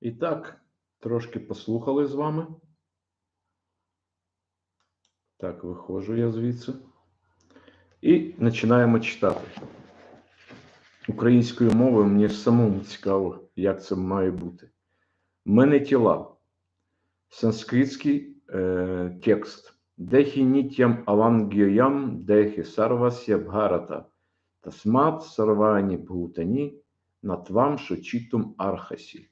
І так, трошки послухали з вами. Так, виходжу я звідси. І починаємо читати. Українською мовою мені самому цікаво, як це має бути. Ми не тіла. Санскритський е, текст. Дехі нітям авангьоям, дехі сарвасya бгарата, тасмат сарвані бхутані, натвам шочітум архасі.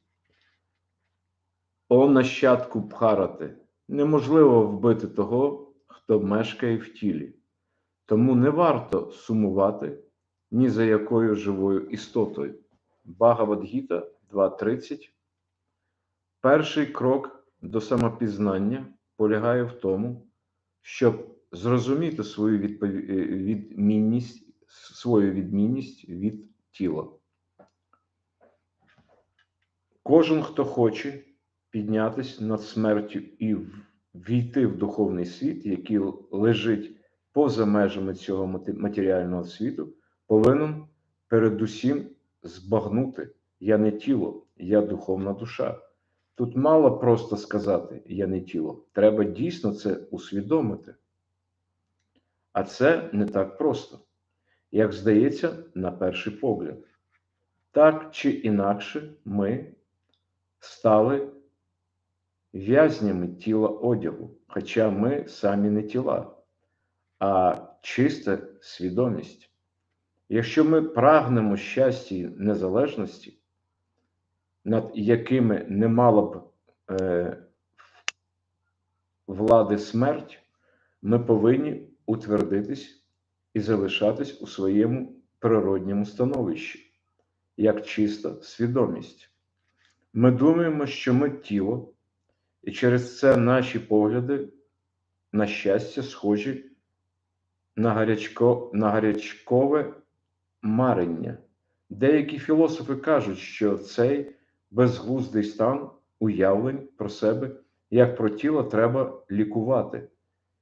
О нащадку Бхарати, неможливо вбити того, хто мешкає в тілі. Тому не варто сумувати ні за якою живою істотою. Багавадгіта 2.30. Перший крок до самопізнання полягає в тому, щоб зрозуміти свою відпові- е, відмінність, свою відмінність від тіла. Кожен, хто хоче піднятися над смертю і війти в духовний світ, який лежить поза межами цього матеріального світу, повинен передусім збагнути: я не тіло, я духовна душа. Тут мало просто сказати я не тіло. Треба дійсно це усвідомити. А це не так просто, як здається, на перший погляд. Так чи інакше, ми стали в'язнями тіла одягу, хоча ми самі не тіла, а чиста свідомість. Якщо ми прагнемо щастя і незалежності, над якими не мала б е, влади смерть, ми повинні утвердитись і залишатись у своєму природньому становищі, як чиста свідомість. Ми думаємо, що ми тіло, і через це наші погляди, на щастя, схожі на, гарячко, на гарячкове марення. Деякі філософи кажуть, що цей безглуздий стан уявлень про себе, як про тіло, треба лікувати,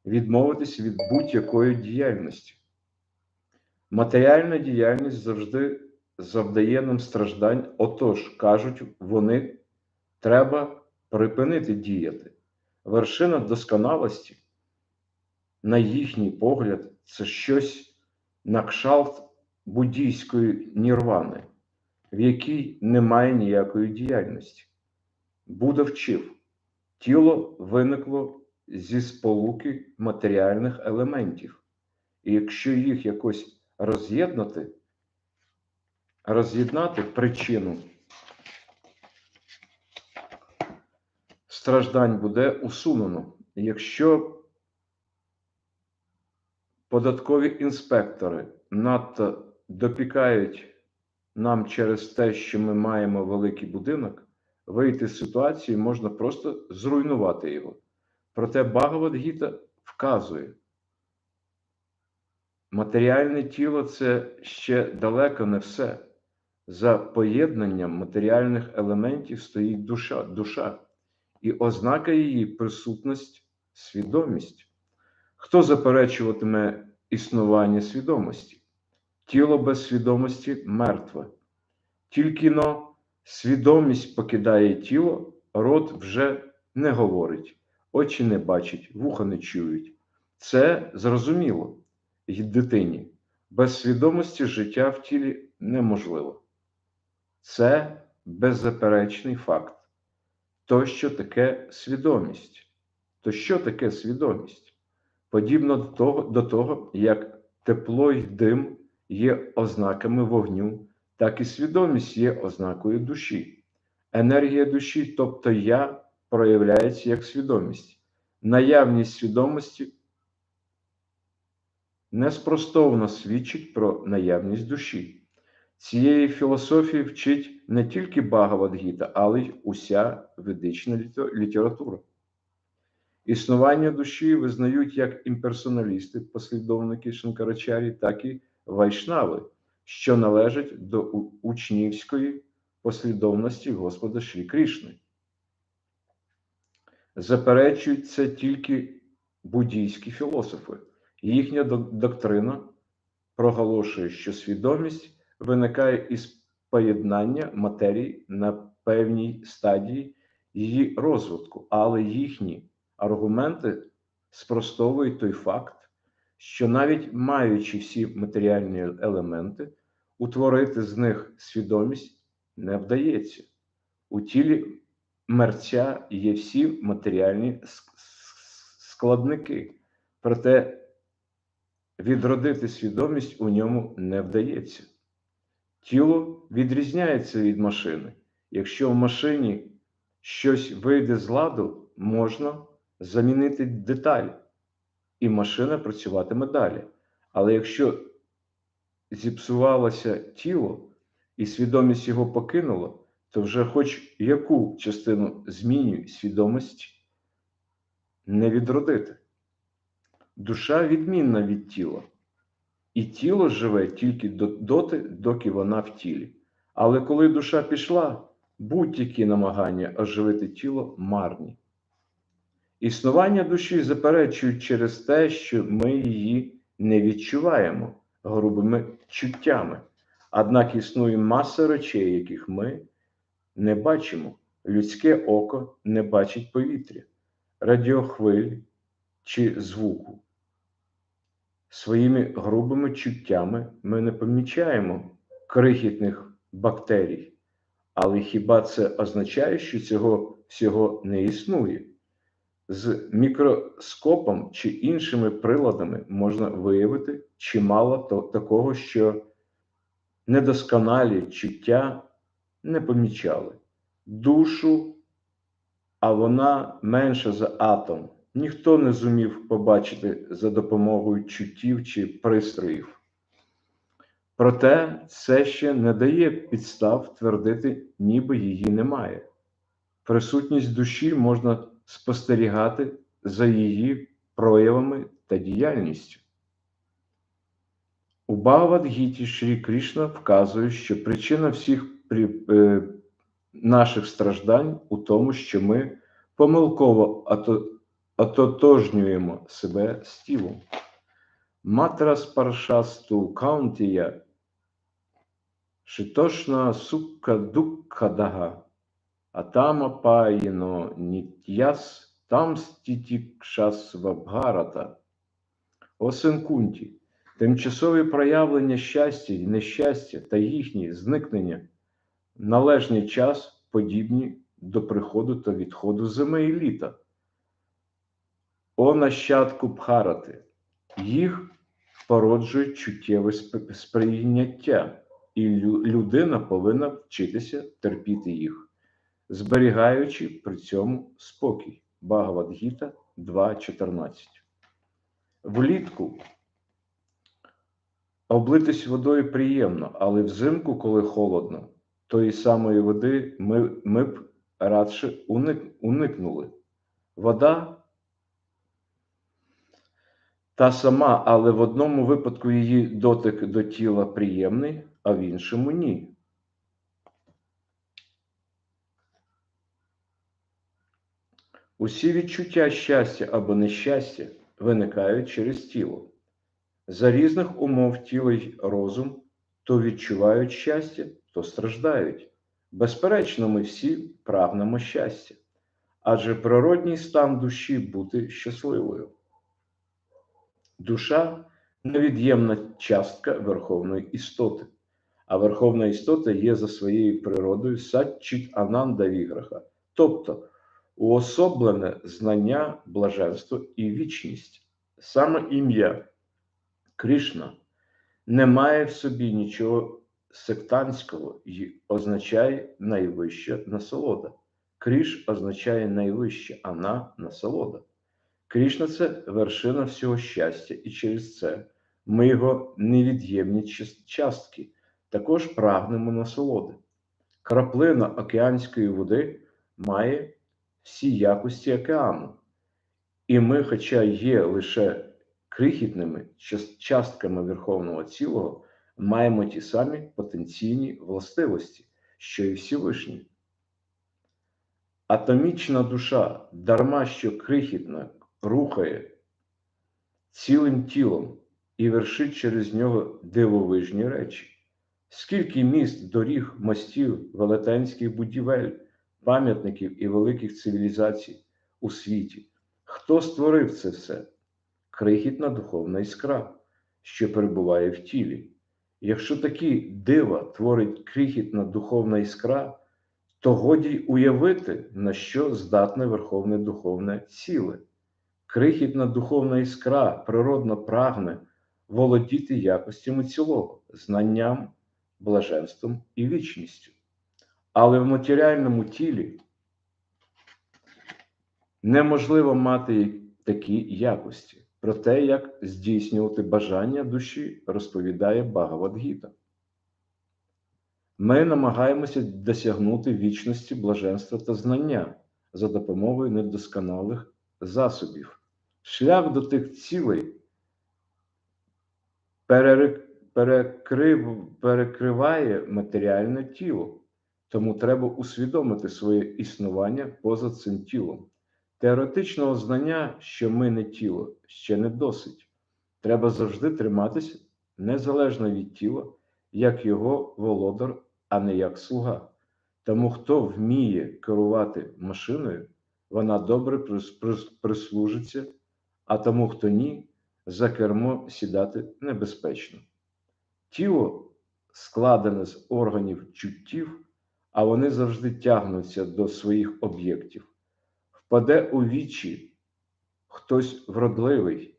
відмовитись від будь-якої діяльності. Матеріальна діяльність завжди завдає нам страждань, отож, кажуть вони, треба припинити діяти. Вершина досконалості, на їхній погляд, це щось на кшалт буддійської нірвани, в якій немає ніякої діяльності. Будда вчив, тіло виникло зі сполуки матеріальних елементів, і якщо їх якось роз'єднати, роз'єднати причину страждань буде усунено. Якщо податкові інспектори надто допікають нам через те, що ми маємо великий будинок, вийти з ситуації можна просто зруйнувати його. Проте Багавадгіта вказує, матеріальне тіло це ще далеко не все. За поєднанням матеріальних елементів стоїть душа, душа, і ознака її присутність свідомість. Хто заперечуватиме існування свідомості? Тіло без свідомості мертве. Тільки но свідомість покидає тіло, рот вже не говорить, очі не бачать, вуха не чують. Це зрозуміло й дитині. Без свідомості життя в тілі неможливо. Це беззаперечний факт. То, що таке свідомість? То що таке свідомість? Подібно до того, до того, як тепло й дим є ознаками вогню, так і свідомість є ознакою душі. Енергія душі, тобто я, проявляється як свідомість. Наявність свідомості неспростовно свідчить про наявність душі. Цієї філософії вчить не тільки Багавадгіта, але й уся ведична література. Існування душі визнають як імперсоналісти, послідовники Шанкарачарі, так і вайшнави, що належать до учнівської послідовності Господа Шрі Кришни. Заперечують це тільки буддійські філософи. Їхня доктрина проголошує, що свідомість виникає із поєднання матерії на певній стадії її розвитку, але їхні аргументи спростовують той факт, що навіть маючи всі матеріальні елементи, утворити з них свідомість не вдається. У тілі мерця є всі матеріальні складники, проте відродити свідомість у ньому не вдається. Тіло відрізняється від машини. Якщо в машині щось вийде з ладу, можна замінити деталь, і машина працюватиме далі. Але якщо зіпсувалося тіло і свідомість його покинула, то вже хоч яку частину змінює свідомість не відродити. Душа відмінна від тіла, і тіло живе тільки доти, доки вона в тілі. Але коли душа пішла, будь-які намагання оживити тіло марні. Існування душі заперечують через те, що ми її не відчуваємо грубими чуттями. Однак існує маса речей, яких ми не бачимо. Людське око не бачить повітря, радіохвиль чи звуку. Своїми грубими чуттями ми не помічаємо крихітних бактерій. Але хіба це означає, що цього всього не існує? З мікроскопом чи іншими приладами можна виявити чимало такого, що недосконалі чуття не помічали. Душу, а вона менша за атом. Ніхто не зумів побачити за допомогою чуттів чи пристроїв. Проте це ще не дає підстав твердити, ніби її немає. Присутність душі можна спостерігати за її проявами та діяльністю. У Бхагавадгіті Шрі Кришна вказує, що причина всіх е, наших страждань у тому, що ми помилково ототожнюємо себе з тілом. Матрас паршасту каунтія Шитошна сукка дукхадага Атама паїно нітяс там стітікшас вабгарата. О син Кунті, тимчасові проявлення щастя і нещастя та їхні зникнення належний час подібні до приходу та відходу зими і літа. О нащадку Бхарати, їх породжує чуттєве сприйняття, і людина повинна вчитися терпіти їх, зберігаючи при цьому спокій. Багавадгіта 2.14. Влітку облитись водою приємно, але взимку, коли холодно, тої самої води ми, ми б радше уник, уникнули. Вода та сама, але в одному випадку її дотик до тіла приємний, а в іншому ні. Усі відчуття щастя або нещастя виникають через тіло. За різних умов тіло й розум то відчувають щастя, то страждають. Безперечно, ми всі прагнемо щастя, адже природній стан душі бути щасливою. Душа невід'ємна частка верховної істоти, а верховна істота є за своєю природою садчит ананда віграха, тобто уособлене знання, блаженство і вічність. Саме ім'я Кришна не має в собі нічого сектантського і означає найвища насолода. Кріш означає найвище, а на насолода. Крішна це вершина всього щастя, і через це ми його невід'ємні частки, також прагнемо насолоди. Краплина океанської води має всі якості океану, І ми, хоча є лише крихітними частками Верховного Цілого, маємо ті самі потенційні властивості, що і Всевишній. Атомічна душа, дарма що крихітна, рухає цілим тілом і вершить через нього дивовижні речі. Скільки міст, доріг, мостів, велетенських будівель, пам'ятників і великих цивілізацій у світі. Хто створив це все? Крихітна духовна іскра, що перебуває в тілі. Якщо такі дива творить крихітна духовна іскра, то годі уявити, на що здатне Верховне Духовне ціле. Крихітна духовна іскра природно прагне володіти якостями цілого, знанням, блаженством і вічністю. Але в матеріальному тілі неможливо мати такі якості. Про те, як здійснювати бажання душі, розповідає Багавадгіта. Ми намагаємося досягнути вічності, блаженства та знання за допомогою недосконалих засобів. Шлях до тих цілей перекрив, перекриває матеріальне тіло, тому треба усвідомити своє існування поза цим тілом. Теоретичного знання, що ми не тіло, ще не досить. Треба завжди триматися незалежно від тіла, як його володар, а не як слуга. Тому хто вміє керувати машиною, вона добре прис- прис- прислужиться, а тому, хто ні, за кермо сідати небезпечно. Тіло складене з органів чуттів, а вони завжди тягнуться до своїх об'єктів. Впаде у вічі хтось вродливий,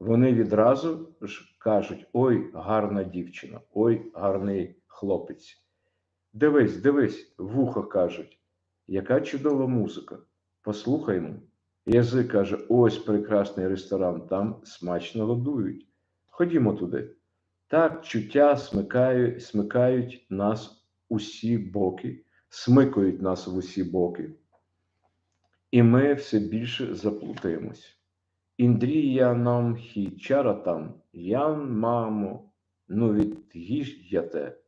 вони відразу ж кажуть: ой, гарна дівчина, ой, гарний хлопець. Дивись, дивись, вухо кажуть, яка чудова музика. Послухаймо. Язик каже: ось прекрасний ресторан, там смачно годують. Ходімо туди. Так чуття смикають, смикають нас усі боки, смикають нас в усі боки. І ми все більше заплутаємось. Індрія нам хі чаратам, ян мамо, ну відгіж'яте,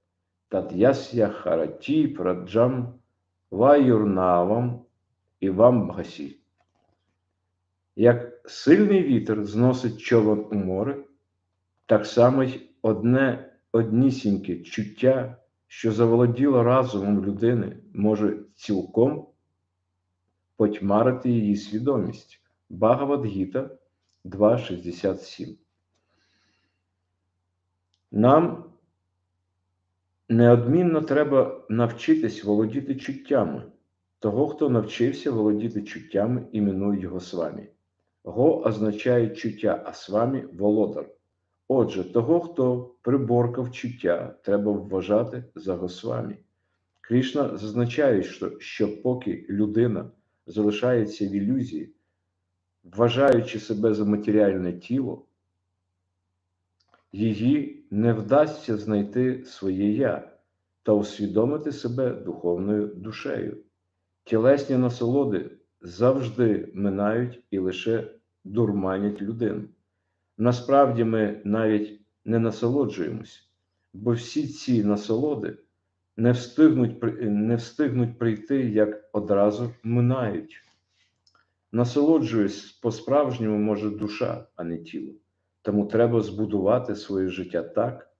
тад'ясya хараті праджам, ваюрнавам і вам бгасі. Як сильний вітер зносить човен у море, так само й одне однісіньке чуття, що заволоділо разумом людини, може цілком потьмарити її свідомість. Багавадгіта 2.67. Нам неодмінно треба навчитись володіти чуттями. Того, хто навчився володіти чуттями, іменують Госвамі. Го означає чуття, а свамі володар. Отже, того, хто приборкав чуття, треба вважати за Госвамі. Кришна зазначає, що, що поки людина залишається в ілюзії, вважаючи себе за матеріальне тіло, її не вдасться знайти своє я та усвідомити себе духовною душею. Тілесні насолоди завжди минають і лише дурманять людину. Насправді ми навіть не насолоджуємось, бо всі ці насолоди не встигнуть, не встигнуть прийти, як одразу минають. Насолоджуюсь по-справжньому може душа, а не тіло. Тому треба збудувати своє життя так,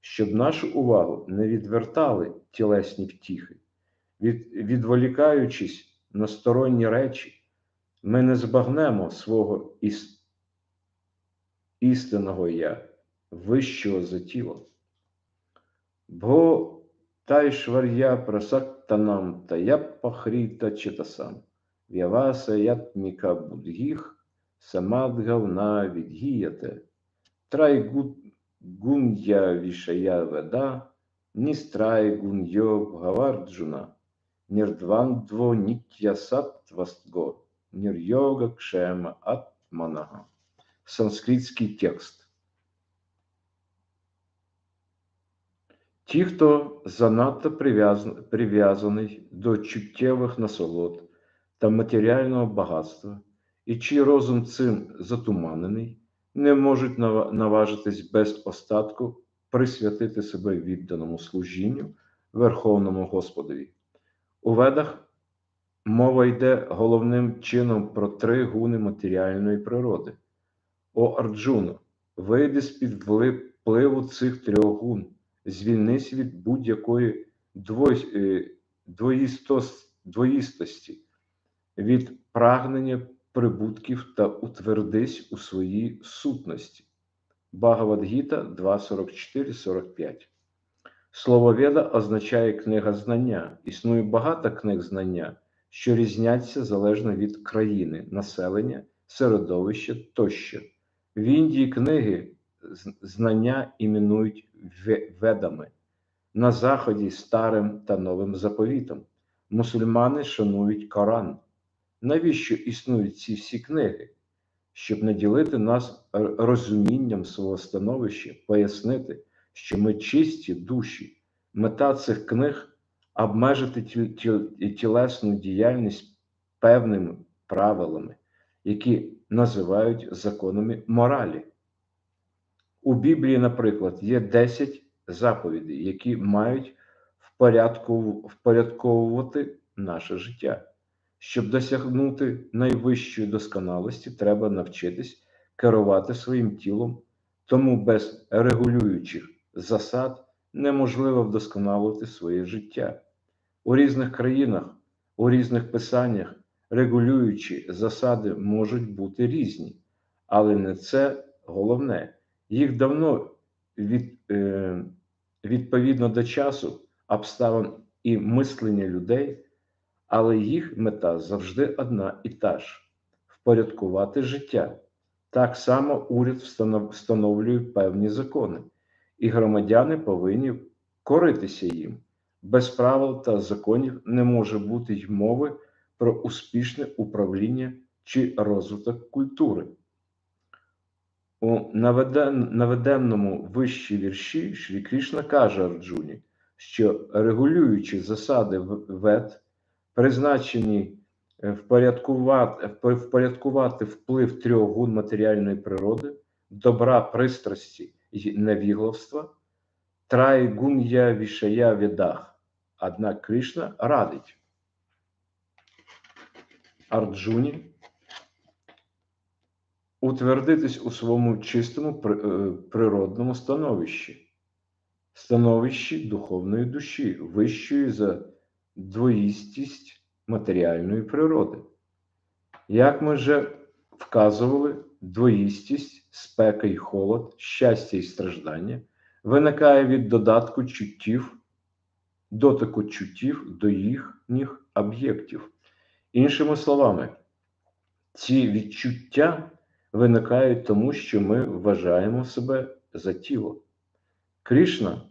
щоб нашу увагу не відвертали тілесні втіхи. Від, відволікаючись на сторонні речі, ми не збагнемо свого іс, істинного я, вищого за тіло. Бо тайшвар'я прасактанам таяпахріта читасам, в'яваса ятміка будгіх, самадгавна відгіяте, трай гун'я вішая веда, ністрай гуньо бхаварджуна, нірдвандво нітя саттвастго, нірйога кшема атманага. Санскритський текст. Ті, хто занадто прив'язаний до чуттєвих насолод та матеріального багатства і чий розум цим затуманений, не можуть наважитись без остатку присвятити себе відданому служінню Верховному Господові. У ведах мова йде головним чином про три гуни матеріальної природи. О Арджуно, вийди з-під впливу цих трьох гун, звільнись від будь-якої е, двоїстості, від прагнення прибутків та утвердись у своїй сутності. Багавадгіта 2.44-45 Слово Веда означає книга знання. Існує багато книг знання, що різняться залежно від країни, населення, середовища тощо. В Індії книги знання іменують ведами, на Заході старим та новим заповітом. Мусульмани шанують Коран. Навіщо існують ці всі книги? Щоб наділити нас розумінням свого становища, пояснити, що ми чисті душі. Мета цих книг обмежити тіл- тіл- тілесну діяльність певними правилами, які називають законами моралі. У Біблії, наприклад, є 10 заповідей, які мають впорядковувати наше життя. Щоб досягнути найвищої досконалості, треба навчитись керувати своїм тілом, тому без регулюючих засад неможливо вдосконалити своє життя. У різних країнах, у різних писаннях регулюючі засади можуть бути різні, але не це головне. Їх давно від, е, відповідно до часу, обставин і мислення людей, але їх мета завжди одна і та ж впорядкувати життя. Так само уряд встановлює певні закони, і громадяни повинні коритися їм. Без правил та законів не може бути й мови про успішне управління чи розвиток культури. У наведен, наведеному вищій вірші Шрі Кришна каже Арджуні, що регулюючи засади вед, призначені е, впорядкувати, впорядкувати вплив трьох гун матеріальної природи, добра, пристрасті і невігластва, трай гун'я вішая відах. Однак Кришна радить Арджуні утвердитись у своєму чистому е, природному становищі, становищі духовної душі, вищої за двоїстість матеріальної природи. Як ми вже вказували, двоїстість, спека й холод, щастя і страждання виникає від додатку чуттів, дотику чуттів до їхніх об'єктів. Іншими словами, ці відчуття виникають тому, що ми вважаємо себе за тіло. Кришна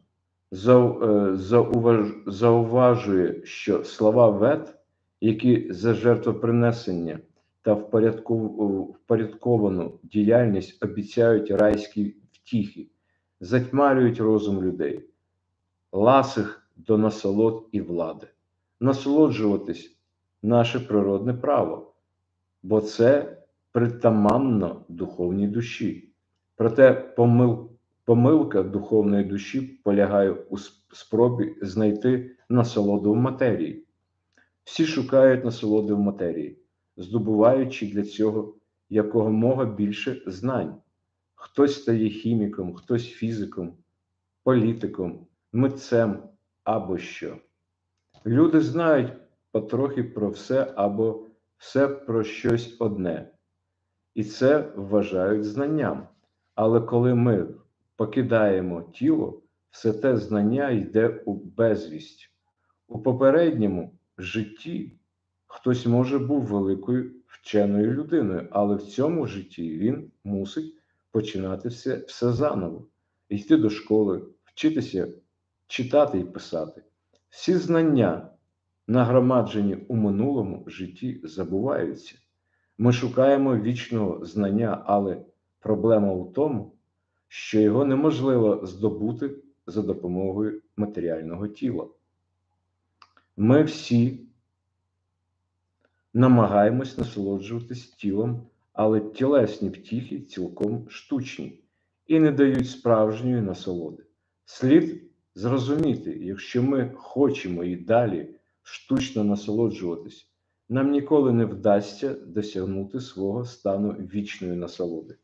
зау- е, зауваж- зауважує, що слова вед, які за жертвопринесення та впорядковану діяльність обіцяють райські втіхи, затьмарюють розум людей, ласих до насолод і влади. Насолоджуватись наше природне право, бо це притаманно духовній душі. Проте помил, помилка духовної душі полягає у спробі знайти насолоду в матерії. Всі шукають насолоди в матерії, здобуваючи для цього якомога більше знань. Хтось стає хіміком, хтось фізиком, політиком, митцем або що. Люди знають потрохи про все або все про щось одне, і це вважають знанням. Але коли ми покидаємо тіло, все те знання йде у безвість. У попередньому житті хтось може був великою вченою людиною, але в цьому житті він мусить починати все, все заново, йти до школи, вчитися читати і писати. Всі знання, нагромаджені у минулому житті, забуваються. Ми шукаємо вічного знання, але проблема у тому, що його неможливо здобути за допомогою матеріального тіла. Ми всі намагаємось насолоджуватись тілом, але тілесні втіхи цілком штучні і не дають справжньої насолоди. Слід зрозуміти, якщо ми хочемо і далі штучно насолоджуватись, нам ніколи не вдасться досягнути свого стану вічної насолоди.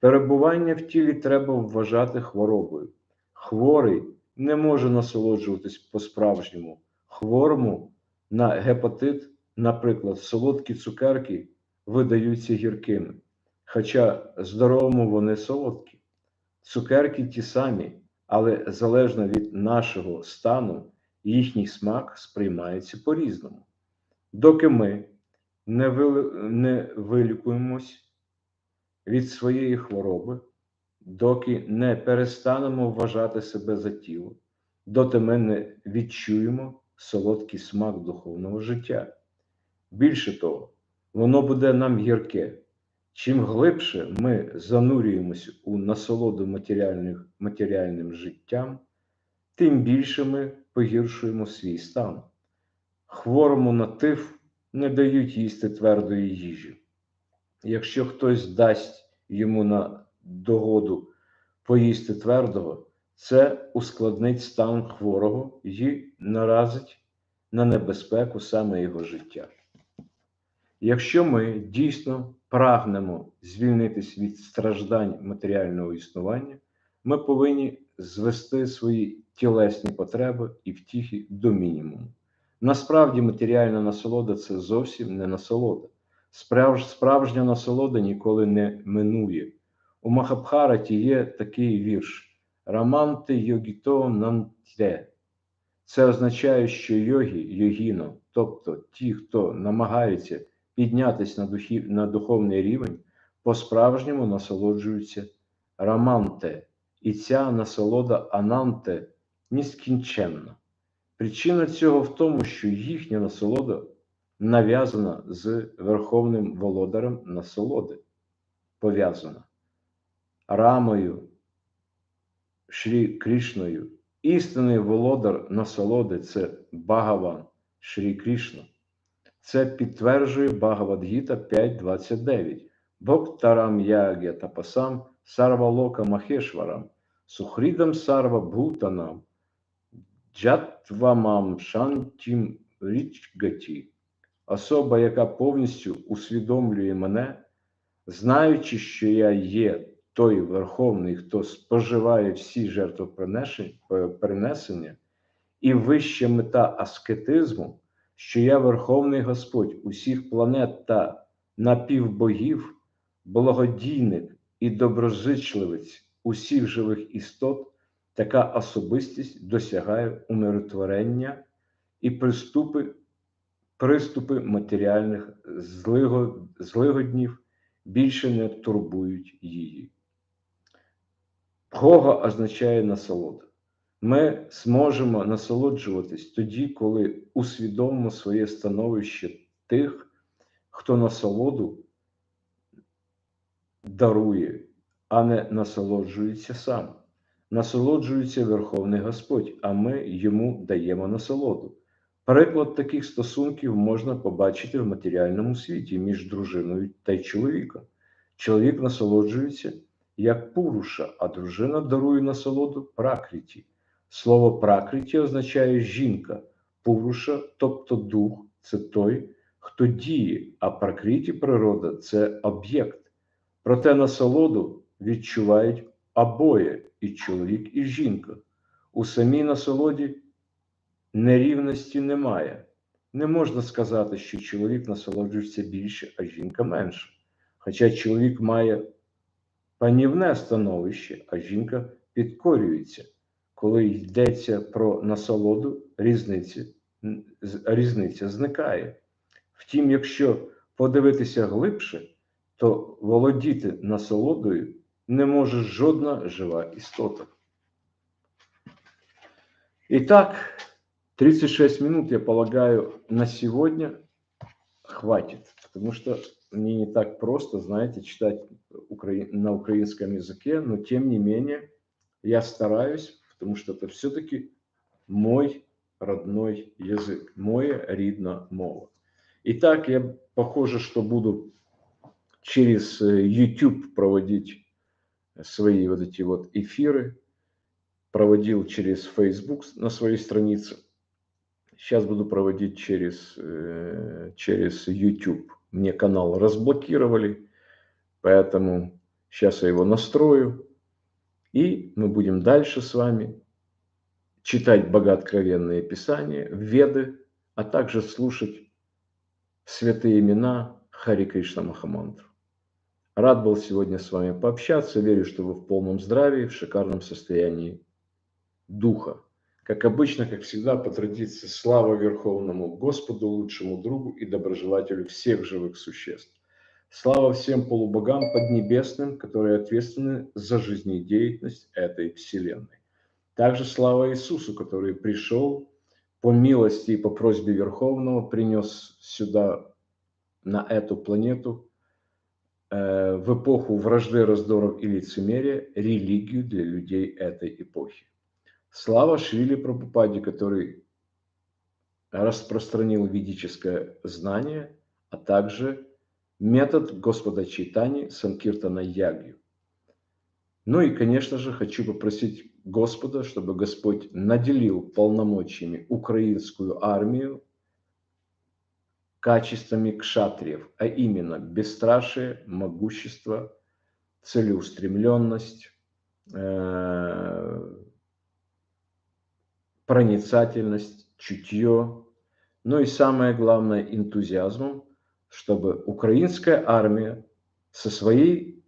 Перебування в тілі треба вважати хворобою. Хворий не може насолоджуватись по-справжньому. Хворому на гепатит, наприклад, солодкі цукерки видаються гіркими, хоча здоровому вони солодкі. Цукерки ті самі, але залежно від нашого стану, їхній смак сприймається по-різному. Доки ми не, вили... не вилікуємось від своєї хвороби, доки не перестанемо вважати себе за тіло, доти ми не відчуємо солодкий смак духовного життя. Більше того, воно буде нам гірке. Чим глибше ми занурюємося у насолоду матеріальних, матеріальним життям, тим більше ми погіршуємо свій стан. Хворому на тиф не дають їсти твердої їжі. Якщо хтось дасть йому на догоду поїсти твердого, це ускладнить стан хворого і наразить на небезпеку саме його життя. Якщо ми дійсно прагнемо звільнитись від страждань матеріального існування, ми повинні звести свої тілесні потреби і втіхи до мінімуму. Насправді, матеріальна насолода це зовсім не насолода. Справж, справжня насолода ніколи не минує. У Махабхараті є такий вірш Раманте йогіто нанте. Це означає, що йогі, йогіно, тобто ті, хто намагаються піднятися на, духі, на духовний рівень, по-справжньому насолоджуються раманте, і ця насолода ананте нескінченна. Причина цього в тому, що їхня насолода нав'язана з Верховним Володарем насолоди, пов'язана рамою, Шрі Крішною. Істинний володар насолоди це Багаван Шрі Крішна. Це підтверджує Багавадгіта 5.29. Боктарам ягя тапасам сарвалока махешварам, сухрідам сарва бхутанам, джатвамам шантім річгаті. Особа, яка повністю усвідомлює мене, знаючи, що я є той Верховний, хто споживає всі жертвопринесення, і вища мета аскетизму, що я Верховний Господь усіх планет та напівбогів, благодійник і доброзичливець усіх живих істот, така особистість досягає умиротворення і приступи, приступи матеріальних злигоднів більше не турбують її. Бога означає насолода. Ми зможемо насолоджуватись тоді, коли усвідомимо своє становище тих, хто насолоду дарує, а не насолоджується сам. Насолоджується Верховний Господь, а ми йому даємо насолоду. Приклад таких стосунків можна побачити в матеріальному світі між дружиною та чоловіком. Чоловік насолоджується як пуруша, а дружина дарує насолоду пракриті. Слово пракриті означає жінка, пуруша, тобто дух, це той, хто діє, а пракриті природа це об'єкт. Проте насолоду відчувають обоє і чоловік, і жінка. У самій насолоді нерівності немає. Не можна сказати, що чоловік насолоджується більше, а жінка менше. Хоча чоловік має панівне становище, а жінка підкорюється. Коли йдеться про насолоду, різниця, різниця зникає. Втім, якщо подивитися глибше, то володіти насолодою не може жодна жива істота. Итак, 36 минут, я полагаю, на сегодня хватит, потому что мне не так просто, знаете, читать на украинском языке, но тем не менее я стараюсь, потому что это все-таки мой родной язык, моя рідна мова. І так я похоже, что буду через э, YouTube проводить свои вот эти вот эфиры. Проводил через Facebook на своей странице. Сейчас буду проводить через, э, через YouTube. Мне канал разблокировали, поэтому сейчас я его настрою. И мы будем дальше с вами читать богооткровенные писания, веды, а также слушать святые имена Хари Кришна Махамантру. Рад был сегодня с вами пообщаться. Верю, что вы в полном здравии, в шикарном состоянии духа. Как обычно, как всегда, по традиции, слава Верховному Господу, лучшему другу и доброжелателю всех живых существ. Слава всем полубогам поднебесным, которые ответственны за жизнедеятельность этой Вселенной. Также слава Иисусу, который пришел по милости и по просьбе Верховного, принес сюда, на эту планету, э, в эпоху вражды, раздоров и лицемерия, религию для людей этой эпохи. Слава Швили Прабхупаде, который распространил ведическое знание, а также метод Господа Чайтани Санкиртана Ягью. Ну и, конечно же, хочу попросить Господа, чтобы Господь наделил полномочиями украинскую армию качествами кшатриев, а именно бесстрашие, могущество, целеустремленность, э, проницательность, чутье, ну и самое главное энтузиазмом, чтобы украинская армия со своей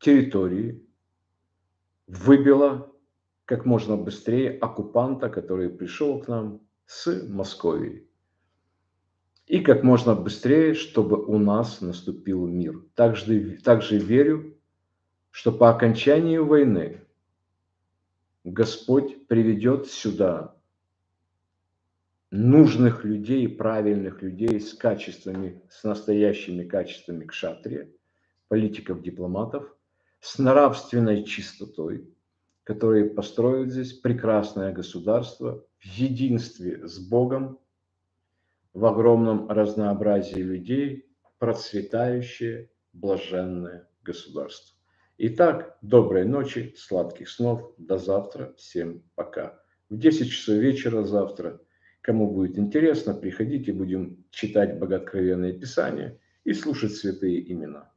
территории выбила как можно быстрее оккупанта, который пришел к нам с Московии. И как можно быстрее, чтобы у нас наступил мир. Также, также верю, что по окончании войны Господь приведет сюда нужных людей, правильных людей с качествами, с настоящими качествами кшатрия, политиков, дипломатов, с нравственной чистотой, которые построят здесь прекрасное государство в единстве с Богом, в огромном разнообразии людей, процветающее, блаженное государство. Итак, доброй ночи, сладких снов, до завтра, всем пока. В 10 часов вечера завтра – Кому будет интересно, приходите, будем читать богооткровенные писания и слушать святые имена.